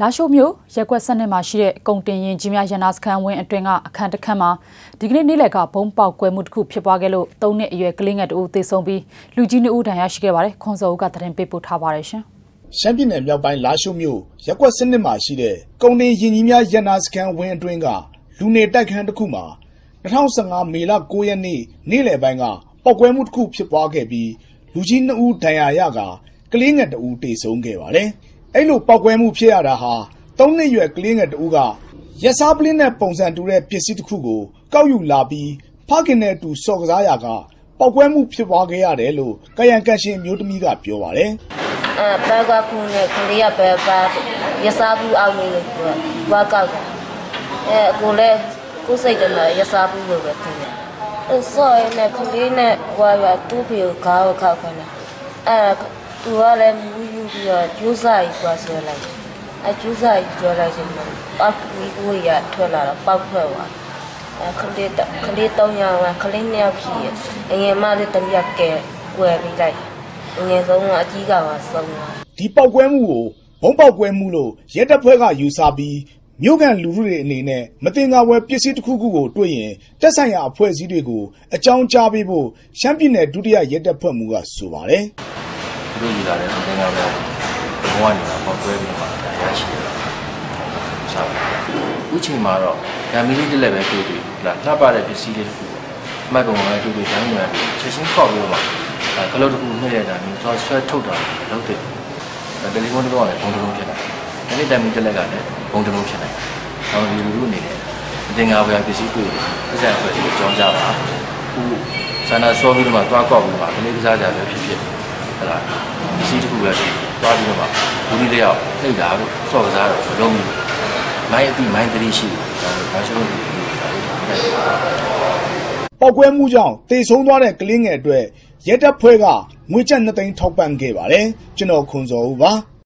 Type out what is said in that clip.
လာရှိုးမြို့ရက်ကွက်စနစ်မှာရှိတဲ့ကုံတင်ရင်ကြီးများရန်နာစခန်းဝင်းအတွင်းကအခန်းတစ်ခန်းမှာဒီကနေ့နေ့လယ်ကဘုံပေါက်ကွဲမှုတစ်ခုဖြစ်ပွားခဲ့လို့၃နှစ်အရွယ်ကလေးငယ်တဦးသေဆုံးပြီးလူကြီး2ဦးဒဏ်ရာရှိခဲ့ပါတယ်ခွန်စောဦးကသတင်းပေးပို့ထားပါတယ်ရှင်ရှမ်းပြည်နယ်မြောက်ပိုင်းလာရှိုးမြို့ရက်ကွက်စနစ်မှာရှိတဲ့ကုံတင်ရင်ကြီးများရန်နာစခန်းဝင်းအတွင်းကလူနေတိုက်ခန်းတစ်ခုမှာ2015မေလ9ရက်နေ့နေ့လယ်ပိုင်းကပောက်ကွဲမှုတစ်ခုဖြစ်ပွားခဲ့ပြီးလူကြီး2ဦးဒဏ်ရာရကကလေးငယ်တဦးသေဆုံးခဲ့ပါတယ်။ အဲ့လိုပောက်ကွဲမှုဖြစ်ရတာဟာ၃နှစ်ရွယ်ကလေးငယ်တဦးကရက်စားပလင်းနဲ့ပုံစံတူတဲ့ပစ္စည်းတစ်ခုကိုကောက်ယူလာပြီးဖခင်နဲ့အတူစော်ကစားရာကပောက်ကွဲမှုဖြစ်ပွားခဲ့ရတယ်လို့ကယံကန်ရှင်မျိုးသမီးကပြောပါတယ်။အဲဘက်ကခုနဲ့ကလေးကဘယ်ပါရက်စားဘူးအောင်လို့ပြောဝါကောက်အဲကိုလည်းကိုစိတ်တည်းရစားဘူးလို့ပဲထင်တယ်။အဲဆော်နဲ့ကလေးနဲ့ဝါရတူးပြေကားကိုခောက်ခနဲ့အဲ သူကလည်းမူးယူပြီးတော့ကျိုးစားကြီးသွားဆွဲလိုက်အကျိုးစားကြီးကျော်လိုက်ချိန်မှာပောက်ပြီးကိုရထွက်လာတော့ပောက်ထွက်သွားအခလေးခလေးတောင်းရအောင်ခလေးနှစ်ယောက်ဖြစ်ရအငယ်မလေးတမက်ကဲကွယ်ပြီးလိုက်အငယ်ဆုံးကအကြီးကပါဆုံးသွားဒီပောက်ကွဲမှုကိုဘုံပောက်ကွဲမှုလို့ရဲတပ်ဖွဲ့ကယူဆပြီးမြို့ကန်လူထုတွေအနေနဲ့မတင်ငါဝယ်ပစ္စည်းတစ်ခုခုကိုတွေ့ရင်တက်ဆိုင်ရာအဖွဲ့အစည်းတွေကိုအကြောင်းကြားပေးဖို့ရှမ်းပြည်နယ်ဒုတိယရဲတပ်ဖွဲ့မှူးကဆိုပါတယ်။သူ တို့ယူလာတဲ့သင်္ကန်းပဲဘဝနေတာပေါက်ကွဲပြီးမှရရှိတယ်ဆောက်ဥချိန်မှာတော့ဓာမီလေးတစ်လက်ပဲတွေ့တွေ့လာလှပတဲ့ပစ္စည်းလေးတစ်ခုမှတ်ကုန်မှာတွေ့တွေ့ဓာမီမှာချက်ချင်းခောက်ပြီးတော့မှကလုတ်တစ်ခုနှိမ့်ရတာမျိုးသွားဆွဲထုတ်တာလုပ်တယ်တယ်လီဖုန်းတစ်ခုကလည်းဘုံတစ်လုံးဖြစ်လာတယ်ဒီနေ့ဓာမီတစ်လက်ကလည်းဘုံတစ်လုံးဖြစ်လာတယ်။အောင်ဒီလူလူအနေနဲ့အတင်္ဂါဘွယ်ပစ္စည်းတွေ့တယ်။အဆက်အသွယ်ကိုကြောင်းကြပါ။ခုဆန္ဒဆောပြီးတော့မှသွားကောက်ပြီးမှကလေးကစားကြပဲဖြစ်ဖြစ် ဟလာပစ္စည်းတစ်ခုပဲသွားပြီးတော့မှဘူးလေးလေးယောက်နှိပ်တာလို့စော့ကစားတော့လုံးဘူးမိုင်းအတိမိုင်းတရီရှိတယ်ဘာရှိလို့ပောက်ကွဲမှုကြောင့်တေဆုံးသွားတဲ့ကလေးငယ်အတွက်ရဲတပ်ဖွဲ့ကငွေကျပ်2သိန်းထောက်ပံ့ခဲ့ပါတယ်ကျွန်တော်ခွန်စောဦးပါ